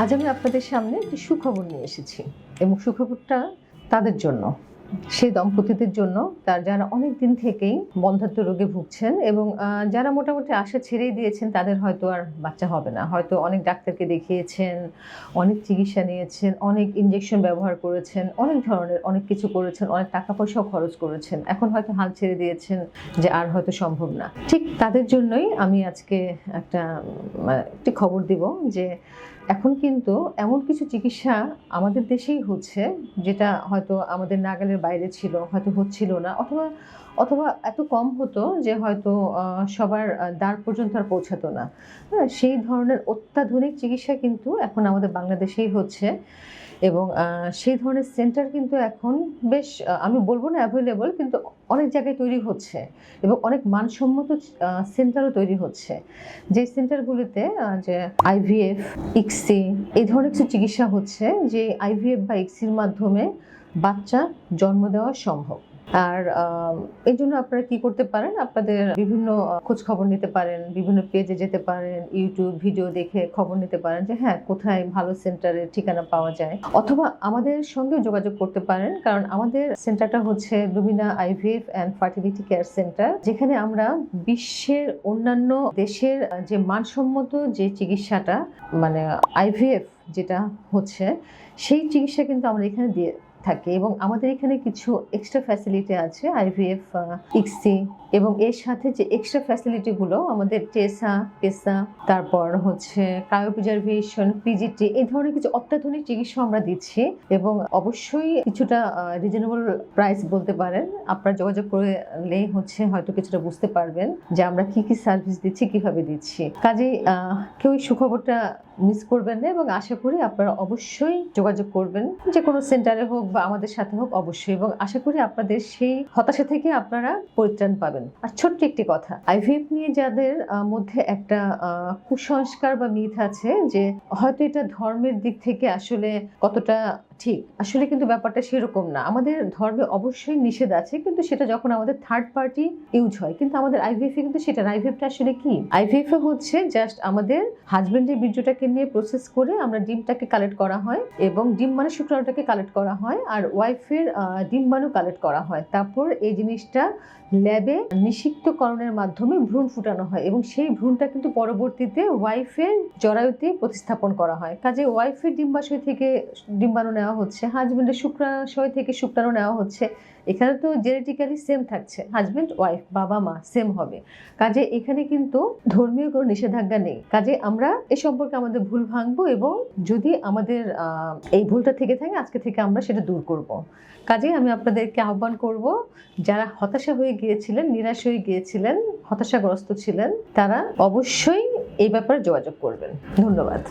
আজ আমি আপনাদের সামনে একটি সুখবর নিয়ে এসেছি এবং সুখবরটা তাদের জন্য। সেই দম্পতিদের জন্য, তার যারা অনেক দিন থেকেই বন্ধাত্ম রোগে ভুগছেন এবং যারা মোটামুটি আশা ছেড়েই দিয়েছেন, তাদের হয়তো আর বাচ্চা হবে না। হয়তো অনেক ডাক্তারকে দেখিয়েছেন, অনেক চিকিৎসা নিয়েছেন, অনেক ইঞ্জেকশন ব্যবহার করেছেন, অনেক ধরনের, অনেক কিছু করেছেন, অনেক টাকা পয়সাও খরচ করেছেন। এখন হয়তো হাল ছেড়ে দিয়েছেন যে আর হয়তো সম্ভব না। ঠিক তাদের জন্যই আমি আজকে একটা একটি খবর দিব যে এখন কিন্তু এমন কিছু চিকিৎসা আমাদের দেশেই হচ্ছে, যেটা হয়তো আমাদের নাগালের বাইরে ছিল, হয়তো হচ্ছিল না, অথবা অথবা এত কম হতো যে হয়তো সবার দ্বার পর্যন্ত আর পৌঁছাতো না। হ্যাঁ সেই ধরনের অত্যাধুনিক চিকিৎসা কিন্তু এখন আমাদের বাংলাদেশেই হচ্ছে এবং সেই ধরনের সেন্টার কিন্তু এখন বেশ আমি বলব না অ্যাভেলেবল কিন্তু অনেক জায়গায় তৈরি হচ্ছে এবং অনেক মানসম্মত সেন্টারও তৈরি হচ্ছে। যে সেন্টারগুলিতে যে আইভিএফ ইক্সি এই ধরনের কিছু চিকিৎসা হচ্ছে যে আইভিএফ বা ইক্সির মাধ্যমে বাচ্চা জন্ম দেওয়া সম্ভব। আর এই জন্য আপনারা কি করতে পারেন? আপনাদের বিভিন্ন খোঁজ খবর নিতে পারেন, বিভিন্ন পেজে যেতে পারেন ইউটিউব ভিডিও দেখে খবর নিতে পারেন যে হ্যাঁ কোথায় ভালো সেন্টারের ঠিকানা পাওয়া যায়। অথবা আমাদের সঙ্গে যোগাযোগ করতে পারেন, কারণ আমাদের সেন্টারটা হচ্ছে Lumina IVF and fertility care centre যেখানে আমরা বিশ্বের অন্যান্য দেশের যে মানসম্মত যে চিকিৎসাটা মানে আইভিএফ যেটা হচ্ছে, সেই চিকিৎসা কিন্তু আমরা এখানে দিয়ে থাকি এবং আমাদের এখানে কিছু এক্সট্রা ফ্যাসিলিটি আছে আইভিএফ ইক্সি এবং এর সাথে যে এক্সট্রা ফ্যাসিলিটিগুলো আমাদের টেসা পেসা তারপর হচ্ছে ক্রায়োপ্রিজার্ভেশন পিজিটি এই ধরনের কিছু অত্যাধুনিক চিকিৎসা আমরা দিচ্ছি এবং অবশ্যই কিছুটা রিজনেবল প্রাইস বলতে পারেন। আপনারা যোগাযোগ করলেই হচ্ছে হয়তো কিছুটা বুঝতে পারবেন যে আমরা কি কি সার্ভিস দিচ্ছি, কীভাবে দিচ্ছি। কাজেই কেউ সুখবরটা মিস করবেন না এবং আশা করি আপনারা অবশ্যই যোগাযোগ করবেন। যে কোনো সেন্টারে হোক আমাদের সাথে হোক অবশ্যই। এবং আশা করি আপনাদের সেই হতাশা থেকে আপনারা পরিত্রাণ পাবেন। আর ছোট্ট একটি কথা, আইভিএফ নিয়ে যাদের মধ্যে একটা কুসংস্কার বা মিথ আছে যে হয়তো এটা ধর্মের দিক থেকে আসলে কতটা ঠিক, আসলে কিন্তু ব্যাপারটা সেরকম না। আমাদের ধর্মে অবশ্যই নিষেধ আছে, কিন্তু সেটা যখন আমাদের থার্ড পার্টি ইউজ হয়, কিন্তু আমাদের আইভিএফ কিন্তু সেটা আইভিএফটা আসলে কি? আইভিএফ হচ্ছে জাস্ট আমাদের হাজবেন্ডের বীর্যটাকে নিয়ে প্রসেস করে আমরা ডিমটাকে কালেক্ট করা হয় এবং ডিম মানে শুক্রাণুটাকে কালেক্ট করা হয় আর ওয়াইফের ডিম ডিম্বাণু কালেক্ট করা হয়। তারপর এই জিনিসটা ল্যাবে নিষিক্তকরণের মাধ্যমে ভ্রূণ ফুটানো হয় এবং সেই ভ্রূণটা কিন্তু পরবর্তীতে ওয়াইফের জরায়ুতে প্রতিস্থাপন করা হয়। কাজে ওয়াইফের ডিম্বাশয় থেকে ডিম্বাণু নেওয়া হচ্ছে। হাজবেন্ডের শুক্রাশয় থেকে শুক্রাণু নেওয়া হচ্ছে। এখানে তো জেনেটিক্যালি সেম থাকছে। হাজবেন্ড ওয়াইফ বাবা, মা সেম হবে। কাজে এখানে কিন্তু ধর্মীয় কোনো নিষেধাজ্ঞা নেই। কাজে আমরা এ সম্পর্কে আমাদের ভুল ভাঙবো এবং যদি আমাদের এই ভুলটা থেকে থাকে, আজকে থেকে আমরা সেটা দূর করব। কাজে আমি আপনাদেরকে আহ্বান করব, যারা হতাশা হয়ে গিয়েছিলেন, নিরাশ হয়ে গিয়েছিলেন, হতাশাগ্রস্ত ছিলেন, তারা অবশ্যই এই ব্যাপারে যোগাযোগ করবেন। ধন্যবাদ।